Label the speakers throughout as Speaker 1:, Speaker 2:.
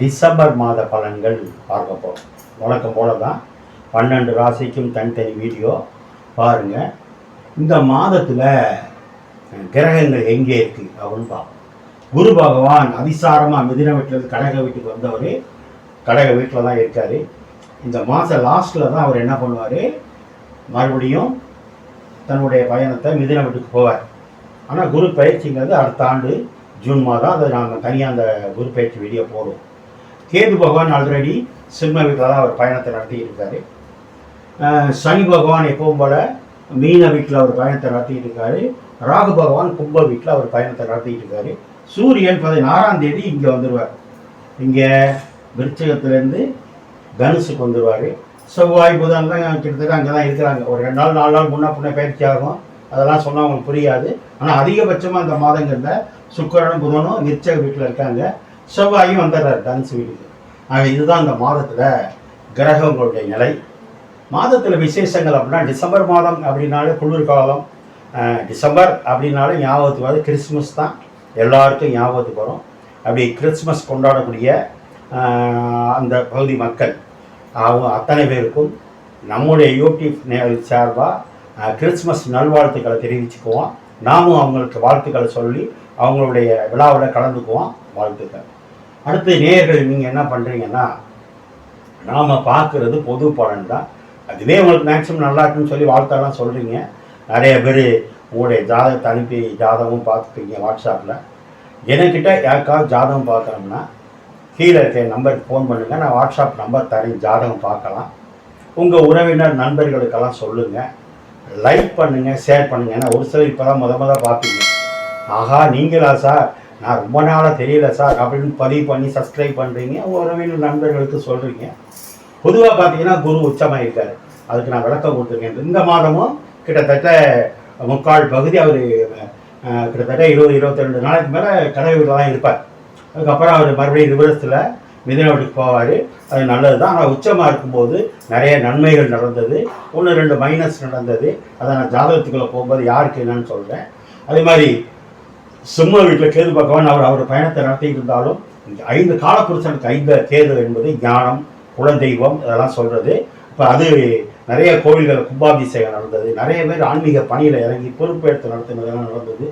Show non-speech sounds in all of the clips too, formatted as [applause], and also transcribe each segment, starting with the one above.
Speaker 1: December மாத பலன்கள் பார்க்க போகிறோம் வழக்கம் போல தான் பன்னெண்டு ராசிக்கும் தனித்தனி வீடியோ பாருங்கள் இந்த மாதத்தில் கிரகங்கள் எங்கே இருக்குது அப்படின்னு பார்ப்போம். குரு பகவான் அதிசாரமாக மிதின வீட்டிலேருந்து கடக வீட்டுக்கு வந்தவர் கடக வீட்டில் தான் இருக்கார். இந்த மாதம் லாஸ்ட்டில் தான் அவர் என்ன பண்ணுவார்? மறுபடியும் தன்னுடைய பயணத்தை மிதின வீட்டுக்கு போவார். ஆனால் குரு பயிற்சிங்கிறது அடுத்த ஆண்டு ஜூன் மாதம் அதை நாங்கள் தனியாக அந்த குரு பயிற்சி வீடியோ போடுவோம். கேது பகவான் ஆல்ரெடி சிம்ம வீட்டில் தான் அவர் பயணத்தை நடத்திட்டு இருக்காரு சனி பகவான் எப்பவும் போல மீன வீட்டில் அவர் பயணத்தை நடத்திட்டு இருக்காரு ராகு பகவான் கும்ப வீட்டில் அவர் பயணத்தை நடத்திட்டு இருக்காரு சூரியன் பதினாறாம் தேதி இங்கே வந்துடுவார் இங்கே விருச்சகத்துலேருந்து தனுசுக்கு வந்துடுவார் செவ்வாய் புதன்லாம் கிட்டத்தட்ட அங்கே தான் இருக்கிறாங்க. ஒரு ரெண்டு நாள் நாலு நாள் முன்னே பின்ன பயிற்சி ஆகும். அதெல்லாம் சொன்னால் அவங்களுக்கு புரியாது. ஆனால் அதிகபட்சமாக அந்த மாதங்களில் சுக்கரனும் புதனும் விருச்சக வீட்டில் இருக்காங்க. செவ்வாயும் வந்துடுறாரு தனுசு வீடு ஆக இதுதான் அந்த மாதத்தில் கிரகங்களுடைய நிலை. மாதத்தில் விசேஷங்கள் அப்படின்னா டிசம்பர் மாதம் அப்படின்னாலே குளிர்காலம் டிசம்பர் அப்படின்னாலே ஞாபகத்துக்கு வரும் கிறிஸ்மஸ் தான். எல்லாருக்கும் ஞாபகத்துக்கு வரும். அப்படி கிறிஸ்மஸ் கொண்டாடக்கூடிய அந்த பகுதி மக்கள் அவங்க அத்தனை பேருக்கும் நம்முடைய யூடியூப் நேயல் சார்பாக கிறிஸ்மஸ் நல்வாழ்த்துக்களை தெரிவிச்சுக்குவோம். நாமும் அவங்களுக்கு வாழ்த்துக்களை சொல்லி அவங்களுடைய விழாவில் கலந்துக்குவோம். வாழ்த்துக்கள். அடுத்து நேயர்கள் நீங்கள் என்ன பண்ணுறீங்கன்னா நாம் பார்க்குறது பொது பலன் தான். அதுவே உங்களுக்கு மேக்ஸிமம் நல்லா இருக்குன்னு சொல்லி வாழ்த்தாலாம் சொல்கிறீங்க நிறைய பேர் உங்களுடைய ஜாதகத்தை அனுப்பி ஜாதகம் பார்த்துப்பீங்க வாட்ஸ்அப்பில் என்கிட்ட யாருக்காவது ஜாதகம் பார்க்கணும்னா கீழே இருக்க நம்பருக்கு ஃபோன் பண்ணுங்கள் நான் வாட்ஸ்அப் நம்பர் தரேன். ஜாதகம் பார்க்கலாம். உங்கள் உறவினர் நண்பர்களுக்கெல்லாம் சொல்லுங்கள் லைக் பண்ணுங்கள் ஷேர் பண்ணுங்கள் ஏன்னா ஒரு சிலர் இப்போ தான் முத முத பார்ப்பீங்க. ஆஹா நீங்களா சார்? நான் ரொம்ப நாளாக தெரியல சார். அப்படின்னு பதிவு பண்ணி சப்ஸ்கிரைப் பண்ணுறீங்க உங்கள் உறவினர் நண்பர்களுக்கு சொல்கிறீங்க பொதுவாக பார்த்தீங்கன்னா குரு உச்சமாக இருக்கார் அதுக்கு நான் விளக்கம் கொடுத்துருக்கேன். இந்த மாதமும் கிட்டத்தட்ட முக்கால் பகுதி அவர் கிட்டத்தட்ட இருபது இருபத்தி ரெண்டு நாளைக்கு மேலே கடை வீட்டில் தான் இருப்பார். அதுக்கப்புறம் அவர் மறுபடியும் ரிவர்ஸில் மிதின வீட்டுக்கு போவார். அது நல்லது தான் ஆனால் உச்சமாக இருக்கும்போது நிறைய நன்மைகள் நடந்தது. ஒன்று ரெண்டு மைனஸ் நடந்தது. அதை நான் ஜாதகத்துக்குள்ளே போகும்போது யாருக்கு என்னன்னு சொல்கிறேன் அதே மாதிரி சிம்ம வீட்டில் கேது பகவான் அவர் அவர் பயணத்தை நடத்திட்டு இருந்தாலும் ஐந்து காலப்புருஷனுக்கு ஐந்து தேர்தல் என்பது ஞானம் குலதெய்வம் இதெல்லாம் சொல்கிறது இப்போ அது நிறைய கோவில்கள் கும்பாபிஷேகம் நடந்தது. நிறைய பேர் ஆன்மீக பணியில் இறங்கி பொறுப்பேற்று நடத்தினதெல்லாம் நடந்தது.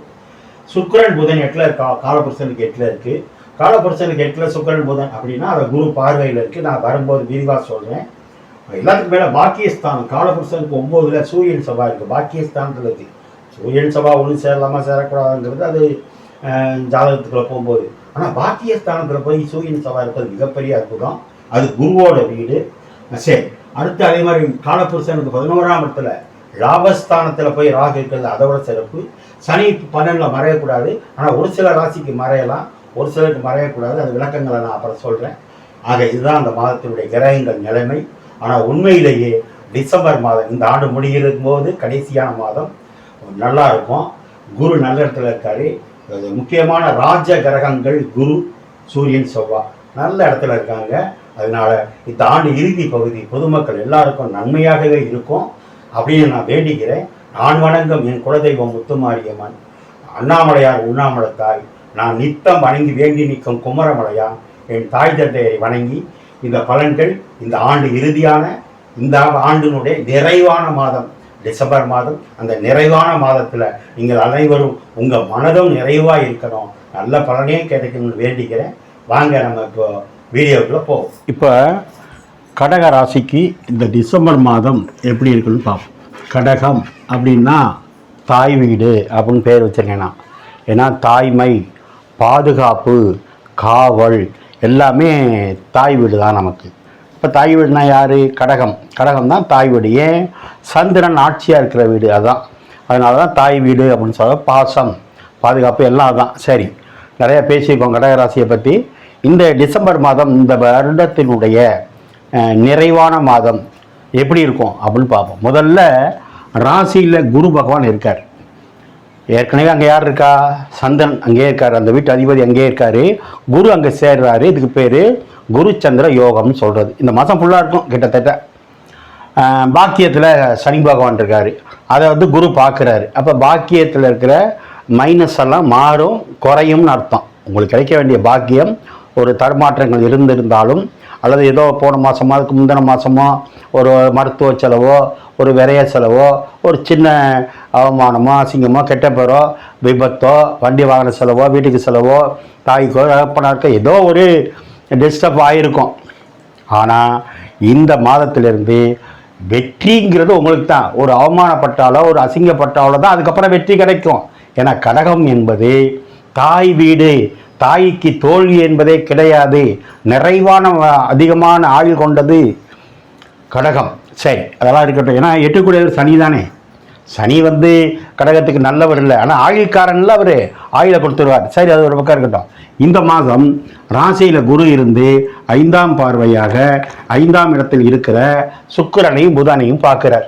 Speaker 1: சுக்கரன் புதன் எட்டில் கா காலப்புருஷனுக்கு எட்டில் இருக்குது காலப்புருஷனுக்கு எட்டில் சுக்கரன் புதன் அப்படின்னா அதை குரு பார்வையில் இருக்குது நான் வரும்போது விரிவாக சொல்கிறேன் எல்லாத்துக்கும் மேலே பாக்கியஸ்தான் காலபுருஷனுக்கு ஒம்போதுல சூரியன் சபா இருக்குது பாக்கியஸ்தான்றது இருக்குது சூரியன் சபா ஒன்று சேரலாமா சேரக்கூடாதுங்கிறது அது ஜாதகத்துக்குள்ளே ஜாதகத்துக்குள்ள போகும்போது. ஆனால் பாக்கியஸ்தானத்தில் போய் சூரியன் சபா இருப்பது மிகப்பெரிய அற்புதம். அது குருவோட வீடு. சரி. அடுத்து அதே மாதிரி காலபுருஷனுக்கு பதினோராம் இடத்துல லாபஸ்தானத்தில் போய் ராகு இருக்கிறது அதோட சிறப்பு. சனி பன்னெண்டில் மறையக்கூடாது. ஆனால் ஒரு சில ராசிக்கு மறையலாம். ஒரு சிலருக்கு மறையக்கூடாது. அது விளக்கங்களை நான் அப்புறம் சொல்கிறேன் ஆக இதுதான் அந்த மாதத்தினுடைய கிரகங்கள் நிலைமை. ஆனால் உண்மையிலேயே டிசம்பர் மாதம் இந்த ஆண்டு முடிகிறதும் போது கடைசியான மாதம். நல்லா இருக்கும் குரு நல்ல இடத்துல இருக்காரு. முக்கியமான ராஜ கிரகங்கள் குரு சூரியன் செவ்வாய் நல்ல இடத்துல இருக்காங்க. அதனால இந்த ஆண்டு இறுதி பகுதி பொதுமக்கள் எல்லாருக்கும் நன்மையாகவே இருக்கும். அப்படின்னு நான் வேண்டிக்கிறேன். நான் வணங்கும் என் குலதெய்வம் முத்துமாரியம்மன். அண்ணாமலையார் உண்ணாமலத்தாய். நான் நித்தம் வணங்கி வேண்டி நிற்கும் குமரமலையான். என் தாய் தந்தையை வணங்கி இந்த பலன்கள் இந்த ஆண்டு இறுதியான இந்த ஆண்டினுடைய நிறைவான மாதம். டிசம்பர் மாதம் அந்த நிறைவான மாதத்தில் நீங்கள் அனைவரும் உங்கள் மனதும் நிறைவாக இருக்கணும். நல்ல பலனையும் கிடைக்கணும்னு வேண்டிக்கிறேன். வாங்க நம்ம இப்போ வீடியோக்குள்ளே போவோம். இப்போ கடக ராசிக்கு இந்த டிசம்பர் மாதம் எப்படி இருக்குன்னு பார்ப்போம். கடகம் அப்படின்னா தாய் வீடு அப்படின்னு பேர் வச்சுருக்கேன் நான். ஏன்னா தாய்மை பாதுகாப்பு காவல் எல்லாமே தாய் வீடு தான் நமக்கு. இப்போ தாய் வீடுனா யார்? கடகம். கடகம் தான் தாய் வீடு ஏன்? சந்திரன் ஆட்சியாக இருக்கிற வீடு அதுதான் அதனால தான் தாய் வீடு அப்படின்னு சொல்ல பாசம் பாதுகாப்பு எல்லாம் அதுதான் சரி. நிறையா பேசியிருக்கோம் கடகராசியை பற்றி இந்த டிசம்பர் மாதம் இந்த வருடத்தினுடைய நிறைவான மாதம் எப்படி இருக்கும் அப்படின்னு பார்ப்போம். முதல்ல ராசியில் குரு பகவான் இருக்கார். ஏற்கனவே அங்கே யார் இருக்கா? சந்தன் அங்கேயே இருக்கார். அந்த வீட்டு அதிபதி அங்கேயே இருக்கார். குரு அங்கே சேர்றாரு. இதுக்கு பேர் குரு சந்திர யோகம்னு சொல்கிறது இந்த மாதம் ஃபுல்லாக இருக்கும் கிட்டத்தட்ட. பாக்கியத்தில் சனி பகவான் இருக்கார். அதை வந்து குரு பார்க்குறாரு. அப்போ பாக்கியத்தில் இருக்கிற மைனஸ் எல்லாம் மாறும் குறையும்னு அர்த்தம். உங்களுக்கு கிடைக்க வேண்டிய பாக்கியம் ஒரு தடுமாற்றங்கள் இருந்திருந்தாலும் அல்லது ஏதோ போன மாதமோ அதுக்கு முந்தின மாதமோ ஒரு மருத்துவ செலவோ ஒரு விரைய செலவோ ஒரு சின்ன அவமானமோ அசிங்கமோ கெட்ட பேரோ விபத்தோ வண்டி வாகன செலவோ வீட்டுக்கு செலவோ தாய்க்கோ தகப்பனாருக்கோ ஏதோ ஒரு டிஸ்டர்ப் ஆகிருக்கும் ஆனால் இந்த மாதத்திலிருந்து வெற்றிங்கிறது உங்களுக்கு தான். ஒரு அவமானப்பட்டாலோ ஒரு அசிங்கப்பட்டாலோ தான் அதுக்கப்புறம் வெற்றி கிடைக்கும். ஏன்னா கடகம் என்பது தாய் வீடு. தாய்க்கு தோல்வி என்பதே கிடையாது. நிறைவான அதிகமான ஆயுள் கொண்டது கடகம். சரி அதெல்லாம் இருக்கட்டும். ஏன்னா எட்டுக்குடையவர் சனி தானே. சனி வந்து கடகத்துக்கு நல்லவர் இல்லை. ஆனால் ஆயுள்காரன்ல அவர். ஆயுளை கொடுத்துருவார். சரி அது ஒரு பக்கம் இருக்கட்டும். இந்த மாதம் ராசியில் குரு இருந்து ஐந்தாம் பார்வையாக ஐந்தாம் இடத்தில் இருக்கிற சுக்கரனையும் புதனையும் பார்க்கிறார்.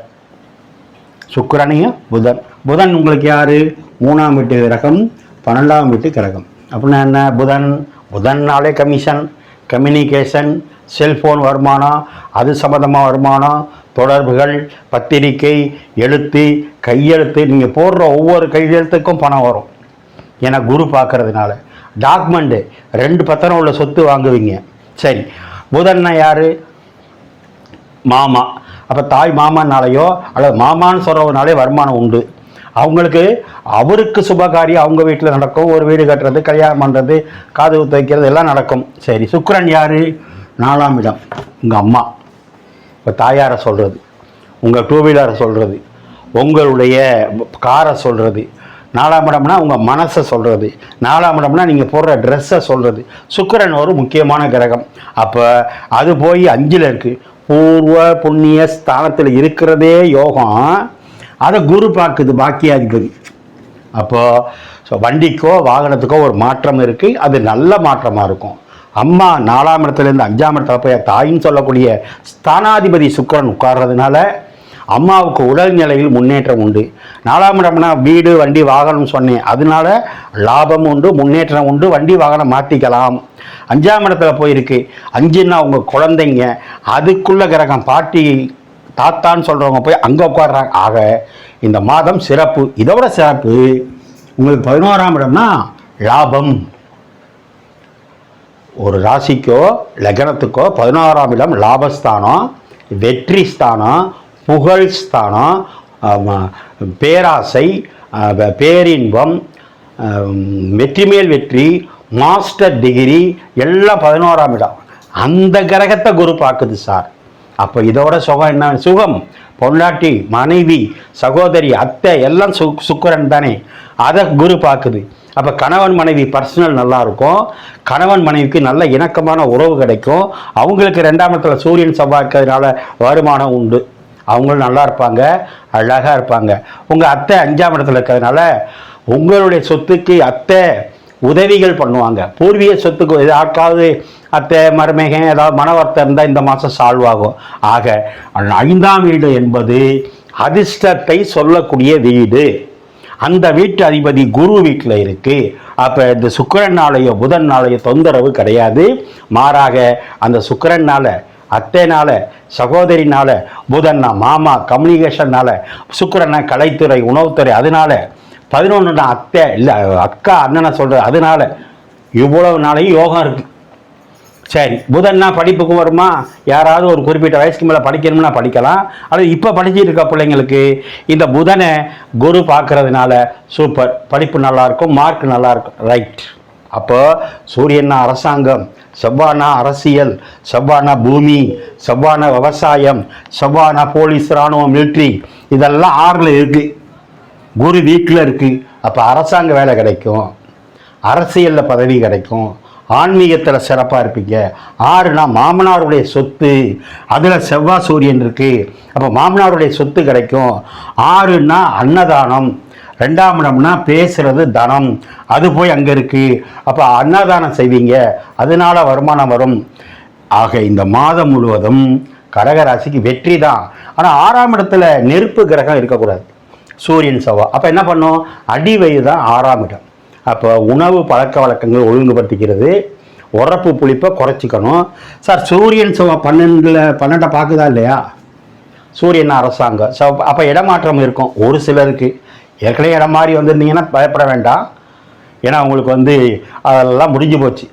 Speaker 1: சுக்கிரனையும் புதன். புதன் உங்களுக்கு யாரு? மூணாம் வீட்டு கிரகம் பன்னெண்டாம் வீட்டு கிரகம். அப்படின்னா என்ன? புதன். புதன்னாலே கமிஷன் கம்யூனிகேஷன் செல்ஃபோன் வருமானம் அது சம்மந்தமாக வருமானம் தொடர்புகள் பத்திரிக்கை எழுத்து கையெழுத்து நீங்கள் போடுற ஒவ்வொரு கையெழுத்துக்கும் பணம் வரும். ஏன்னா குரு பார்க்கறதுனால. டாக்குமெண்ட்டு ரெண்டு பத்திரம் உள்ள சொத்து வாங்குவீங்க. சரி. புதன்னா யார்? மாமா. அப்போ தாய் மாமானாலேயோ அல்லது மாமான்னு சொல்கிறவனாலே வருமானம் உண்டு. அவங்களுக்கு அவருக்கு சுபகாரியம் அவங்க வீட்டில் நடக்கும். ஒரு வீடு கட்டுறது கல்யாணம் பண்ணுறது காது குத்து வைக்கிறது எல்லாம் நடக்கும். சரி சுக்கிரன் யார்? நாலாம் இடம். உங்கள் அம்மா. இப்போ தாயாரை சொல்கிறது உங்கள் டூ வீலரை சொல்கிறது உங்களுடைய காரை சொல்கிறது நாலாம் இடம்னா உங்கள் மனசை சொல்கிறது நாலாம் இடம்னா நீங்கள் போடுற ட்ரெஸ்ஸை சொல்கிறது சுக்கிரன் ஒரு முக்கியமான கிரகம். அப்போ அது போய் அஞ்சில் இருக்குது பூர்வ புண்ணிய ஸ்தானத்தில் இருக்கிறதே யோகம். அதை குரு பார்க்குது பாக்கியாதிபதி. அப்போது ஸோ வண்டிக்கோ வாகனத்துக்கோ ஒரு மாற்றம் இருக்குது அது நல்ல மாற்றமாக இருக்கும். அம்மா நாலாம் இடத்துலேருந்து அஞ்சாம் இடத்துல போய் தாயின்னு சொல்லக்கூடிய ஸ்தானாதிபதி சுக்கரன் உட்கார்றதுனால அம்மாவுக்கு உடல் நிலையில் முன்னேற்றம் உண்டு. நாலாம் இடம்னா வீடு வண்டி வாகனம் சொன்னேன். அதனால லாபம் உண்டு முன்னேற்றம் உண்டு வண்டி வாகனம் மாற்றிக்கலாம் அஞ்சாம் இடத்துல போயிருக்கு. அஞ்சுன்னா உங்கள் குழந்தைங்க. அதுக்குள்ள கிரகம் பாட்டி தாத்தான்னு சொல்கிறவங்க போய் அங்கே உட்காடுறாங்க ஆக இந்த மாதம் சிறப்பு. இதோட சிறப்பு உங்களுக்கு பதினோராம் இடம்னா லாபம். ஒரு ராசிக்கோ லக்னத்துக்கோ பதினோராம் இடம் லாபஸ்தானம் வெற்றி ஸ்தானம் புகழ் ஸ்தானம் பேராசை பேரின்பம் வெற்றிமேல் வெற்றி மேல் வெற்றி மாஸ்டர் டிகிரி எல்லாம் பதினோராம் இடம். அந்த கிரகத்தை குரு பார்க்குது சார். அப்போ இதோட சுகம் என்ன? சுகம். பொண்டாட்டி மனைவி சகோதரி அத்தை எல்லாம் சு சுக்கரன் தானே. அதை குரு பார்க்குது அப்போ கணவன் மனைவி பர்சனல் நல்லா இருக்கும். கணவன் மனைவிக்கு நல்ல இணக்கமான உறவு கிடைக்கும். அவங்களுக்கு ரெண்டாம் இடத்துல சூரியன் செவ்வாய் இருக்கிறதுனால வருமானம் உண்டு. அவங்களும் நல்லா இருப்பாங்க. அழகாக இருப்பாங்க. உங்கள் அத்தை அஞ்சாம் இடத்துல இருக்கிறதுனால உங்களுடைய சொத்துக்கு அத்தை உதவிகள் பண்ணுவாங்க. பூர்வீக சொத்துக்கு யாருக்காவது அத்தை மருமகன் ஏதாவது மனவர்த்தம் இருந்தால் இந்த மாதம் சால்வ் ஆகும் ஆக ஐந்தாம் வீடு என்பது அதிர்ஷ்டத்தை சொல்லக்கூடிய வீடு. அந்த வீட்டு அதிபதி குரு வீட்டில் இருக்கு. அப்போ இந்த சுக்கிரனாலையோ புதன் நாளையோ தொந்தரவு கிடையாது. மாறாக அந்த சுக்கரனால் அத்தைனால சகோதரினால புதன்னா மாமா கம்யூனிகேஷன்னால சுக்கரனா கலைத்துறை உணவுத்துறை அதனால பதினொன்றுனா அத்தை இல்லை அக்கா அண்ணனை சொல்கிறது அதனால இவ்வளவு நாளையும் யோகம் இருக்குது சரி புதன்னா படிப்புக்கு வருமா? யாராவது ஒரு குறிப்பிட்ட வயசுக்கு மேலே படிக்கணும்னா படிக்கலாம். அல்லது இப்போ படிச்சுட்டு இருக்க பிள்ளைங்களுக்கு இந்த புதனை குரு பார்க்கறதுனால சூப்பர் படிப்பு நல்லாயிருக்கும் மார்க் நல்லா இருக்கும் ரைட் அப்போ சூரியன்னா அரசாங்கம் செவ்வானா அரசியல் செவ்வானா பூமி செவ்வானா விவசாயம் செவ்வானா போலீஸ் இராணுவம் மிலிட்ரி இதெல்லாம் ஆறில் இருக்குது குரு வீட்டில் இருக்குது அப்போ அரசாங்க வேலை கிடைக்கும். அரசியலில் பதவி கிடைக்கும். ஆன்மீகத்தில் சிறப்பாக இருப்பீங்க. ஆறுனா மாமனாருடைய சொத்து அதில் செவ்வாய் சூரியன் இருக்குது அப்போ மாமனாருடைய சொத்து கிடைக்கும். ஆறுனா அன்னதானம். ரெண்டாம் இடம்னா பேசுகிறது தனம். அது போய் அங்கே இருக்குது அப்போ அன்னதானம் செய்வீங்க. அதனால வருமானம் வரும். ஆக இந்த மாதம் முழுவதும் கடகராசிக்கு வெற்றி தான். ஆனால் ஆறாம் இடத்துல நெருப்பு கிரகம் இருக்கக்கூடாது. சூரியன் செவ்வாய் அப்போ என்ன பண்ணும்? அடிவயு தான் ஆறாம் இடம். அப்போ உணவு பழக்க வழக்கங்கள் ஒழுங்குபடுத்திக்கிறது. உரப்பு புளிப்பை குறைச்சிக்கணும். சார் சூரியன் செவ்வாய் பன்னெண்டில் பன்னெண்டை பார்க்குதா இல்லையா? சூரியன் அரசாங்கம். ஸோ அப்போ இடமாற்றம் இருக்கும். ஒரு சிலருக்கு. ஏற்கனவே இடம் மாறி வந்திருந்தீங்கன்னா பயப்பட வேண்டாம். ஏன்னா உங்களுக்கு வந்து அதெல்லாம் முடிஞ்சு போச்சு.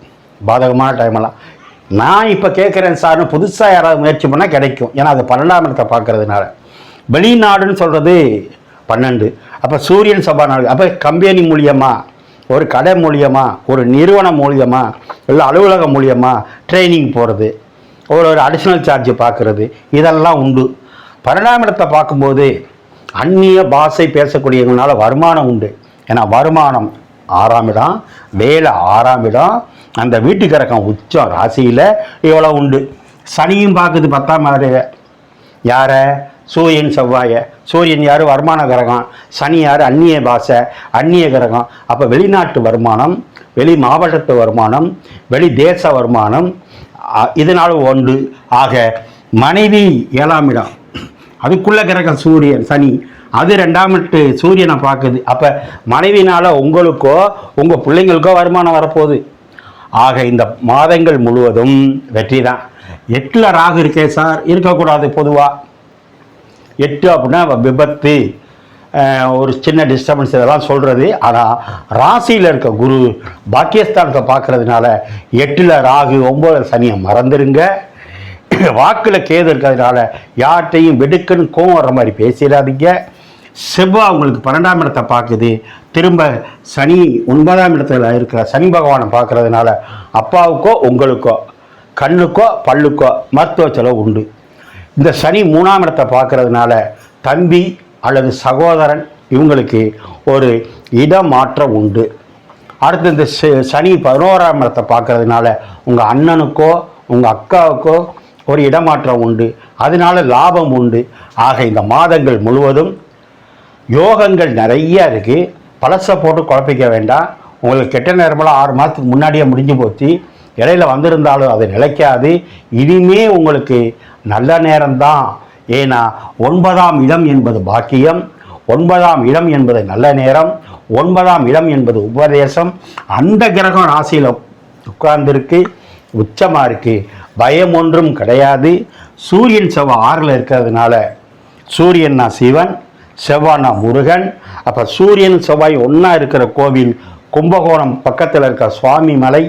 Speaker 1: பாதகமான டைமெல்லாம் நான் இப்போ கேட்குறேன் சார்னு புதுசாக யாராவது முயற்சி பண்ணால் கிடைக்கும். ஏன்னா அது பன்னெண்டாம் இடத்தை பார்க்கறதுனால. வெளிநாடுன்னு சொல்கிறது பன்னெண்டு. அப்போ சூரியன் சபா நாடு அப்போ கம்பெனி மூலியமாக ஒரு கடை மூலியமாக ஒரு நிறுவனம் மூலியமாக இல்லை அலுவலகம் மூலியமாக ட்ரைனிங் போகிறது ஒரு ஒரு அடிஷ்னல் சார்ஜ் பார்க்குறது இதெல்லாம் உண்டு. பரிணாமிடத்தை பார்க்கும்போது அந்நிய பாஷை பேசக்கூடியவங்களால வருமானம் உண்டு. ஏன்னா வருமானம் ஆறாம் இடம் வேலை ஆறாம் இடம் அந்த வீட்டுக்கரக்கம் உச்சம் ராசியில் இவ்வளோ உண்டு. சனியும் பார்க்குது பத்தாம் மாதிரி யாரை? சூரியன் செவ்வாயை சூரியன் யார்? வருமான கிரகம். சனி யார்? அந்நிய பாஷை அந்நிய கிரகம். அப்போ வெளிநாட்டு வருமானம் வெளி மாவட்டத்து வருமானம் வெளி தேச வருமானம் இதனால் ஒன்று. ஆக மனைவி ஏழாம் இடம். அதுக்குள்ள கிரகம் சூரியன் சனி. அது ரெண்டாம் எட்டு சூரியனை பார்க்குது. அப்போ மனைவினால் உங்களுக்கோ உங்கள் பிள்ளைங்களுக்கோ வருமானம் வரப்போகுது. ஆக இந்த மாதங்கள் முழுவதும் வெற்றி தான் எட்டில் ராகு இருக்கே சார். இருக்கக்கூடாது பொதுவாக எட்டு அப்படின்னா விபத்து ஒரு சின்ன டிஸ்டர்பன்ஸ் இதெல்லாம் சொல்கிறது ஆனால் ராசியில் இருக்க குரு பாக்கியஸ்தானத்தை பார்க்குறதுனால எட்டில் ராகு ஒம்பது சனியை மறந்துடுங்க [clears throat] வாக்கில் கேது இருக்கிறதுனால யார்கிட்டையும் வெடுக்குன்னு கோவம் வர்ற மாதிரி பேசிடாதீங்க. செவ்வாய் உங்களுக்கு பன்னெண்டாம் இடத்தை பார்க்குது. திரும்ப சனி ஒன்பதாம் இடத்துல இருக்கிற சனி பகவானை பார்க்குறதுனால அப்பாவுக்கோ உங்களுக்கோ கண்ணுக்கோ பல்லுக்கோ மருத்துவ செலவு உண்டு. இந்த சனி மூணாம் இடத்தை பார்க்கறதுனால தம்பி அல்லது சகோதரன் இவங்களுக்கு ஒரு இடமாற்றம் உண்டு. அடுத்து இந்த ச- சனி பதினோராம் இடத்தை பார்க்கறதுனால உங்கள் அண்ணனுக்கோ உங்கள் அக்காவுக்கோ ஒரு இடமாற்றம் உண்டு. அதனால லாபம் உண்டு. ஆக இந்த மாதங்கள் முழுவதும் யோகங்கள் நிறைய இருக்குது பழசை போட்டு குழப்பிக்க வேண்டாம். உங்களுக்கு கெட்ட நேரமெல்லாம் ஆறு மாதத்துக்கு முன்னாடியே முடிஞ்சு போச்சு. இடையில வந்திருந்தாலும் அது நிலைக்காது. இனிமே உங்களுக்கு நல்ல நேரம்தான். ஏன்னா ஒன்பதாம் இடம் என்பது பாக்கியம் ஒன்பதாம் இடம் என்பது நல்ல நேரம் ஒன்பதாம் இடம் என்பது உபதேசம். அந்த கிரகம் ராசியில் உட்கார்ந்துருக்கு உச்சமாக இருக்குது பயம் ஒன்றும் கிடையாது. சூரியன் செவ்வாய் ஆறில் இருக்கிறதுனால சூரியன்னா சிவன் செவ்வானா முருகன். அப்போ சூரியன் செவ்வாய் ஒன்றா இருக்கிற கோவில் கும்பகோணம் பக்கத்தில் இருக்கிற சுவாமி மலை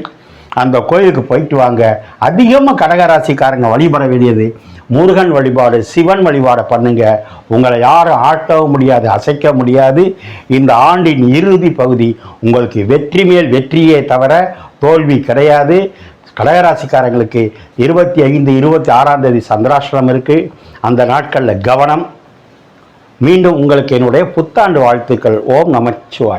Speaker 1: அந்த கோயிலுக்கு போயிட்டு வாங்க. அதிகமாக கடகராசிக்காரங்க வழிபட வேண்டியது. முருகன் வழிபாடு சிவன் வழிபாடு பண்ணுங்க. உங்களை யாரும் ஆட்டவும் முடியாது அசைக்க முடியாது. இந்த ஆண்டின் இறுதி பகுதி உங்களுக்கு வெற்றி மேல் வெற்றியே தவிர தோல்வி கிடையாது. கடகராசிக்காரங்களுக்கு இருபத்தி ஐந்து இருபத்தி ஆறாம் தேதி சந்திராஷ்டிரம் இருக்குது அந்த நாட்களில் கவனம். மீண்டும் உங்களுக்கு என்னுடைய புத்தாண்டு வாழ்த்துக்கள். ஓம் நமச்சிவாய்.